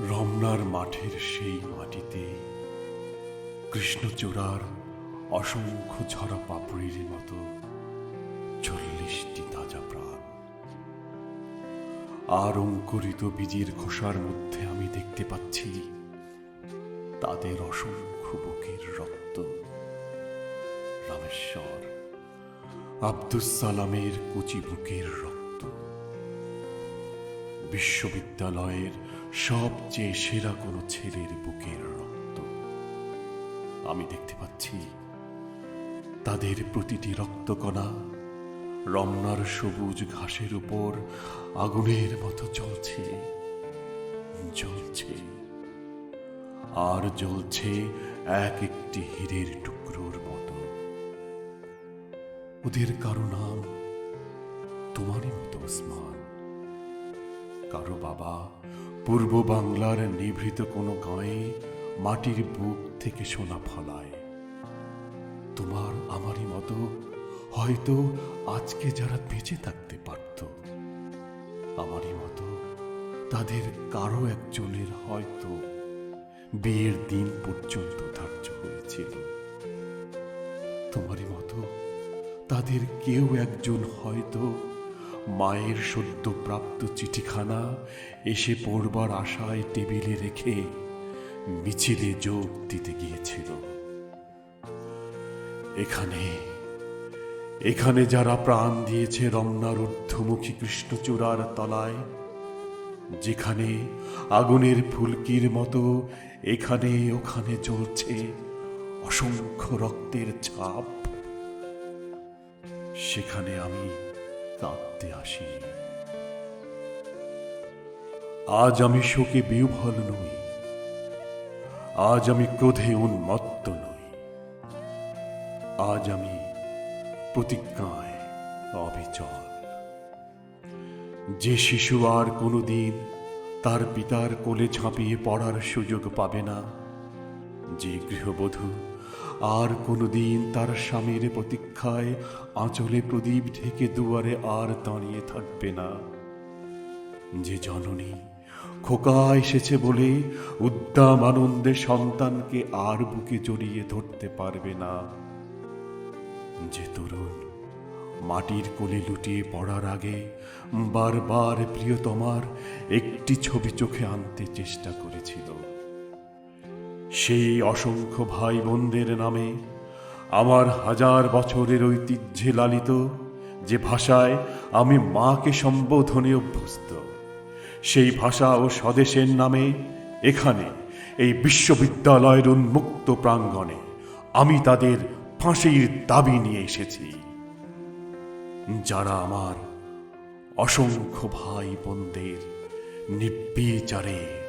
রমনার মাঠের সেই মাটিতে কৃষ্ণচূড়ার অসংখ্য ঝরা পাপড়ির মতো চল্লিশটি তাজা প্রাণ। আর অঙ্কুরিত বীজের খোসার মধ্যে আমি দেখতে পাচ্ছি তাদের অসংখ্য বুকের রক্ত। রামেশ্বর, আব্দুস সালামের কুচি বুকের রক্ত। বিশ্ববিদ্যালয়ের সবচেয়ে সেরা কোনো ছেলের বুকের রক্ত। আমি দেখতে পাচ্ছি, তাদের প্রতিটি রক্তকণা রমনার সবুজ ঘাসের উপর আগুনের মতো জ্বলছে জ্বলছে, আর জ্বলছে এক একটি হীরের টুকরোর মতো। ওদের কারও নাম তোমারই মতো, ওসমান। কারও বাবা, পূর্ব বাংলার নিভৃত কোনো গাঁয়ে মাটির বুক থেকে সোনা ফলায়। তোমার আমারই মতো হয়তো আজকে যারা বেঁচে থাকতে পারত, আমারই মতো তাদের কারও একজনের হয়তো বিয়ের দিন পর্যন্ত ধার্য হয়েছিল। তোমারই মতো তাদের কেউ একজন হয়তো মায়ের সদ্যপ্রাপ্ত চিঠিখানা এসে পড়বার আশায় টেবিলে রেখে মিছিলে যোগ দিতে গিয়েছিল। এখানে এখানে যারা প্রাণ দিয়েছে রমনার ঊর্ধ্বমুখী কৃষ্ণচূড়ার তলায়, যেখানে আগুনের ফুলকির মতো এখানে ওখানে চলছে অসংখ্য রক্তের ছাপ, সেখানে আমি কাঁদতে আসি। আজ আমি শোকে বিহ্বল নই। আজ আমি ক্রোধে উন্মত্ত নই। আজ আমি প্রতিজ্ঞায় অবিচল। যে শিশু আর কোনোদিন তার পিতার কোলে ঝাঁপিয়ে পড়ার সুযোগ পাবে না, যে গৃহবধূ আর কোনোদিন তার স্বামীর প্রতীক্ষায় আঁচলে প্রদীপ ঢেকে দুয়ারে আর দাঁড়িয়ে থাকবে না। যে জননী খোকা এসেছে বলে উদ্দাম আনন্দে সন্তানকে আর বুকে জড়িয়ে ধরতে পারবে না। যে তরুণ মাটির কোলে লুটিয়ে পড়ার আগে বারবার প্রিয়তমার একটি ছবি চোখে আনতে চেষ্টা করেছিল। সেই অসংখ্য ভাই বোনদের নামে আমার হাজার বছরের ঐতিহ্যে লালিত যে ভাষায় আমি মাকে সম্বোধনে অভ্যস্ত, সেই ভাষা ও স্বদেশের নামে এখানে এই বিশ্ববিদ্যালয়ের উন্মুক্ত প্রাঙ্গণে আমি তাদের ফাঁসির দাবি নিয়ে এসেছি। যারা আমার অসংখ্য ভাই বোনদের নির্বিচারে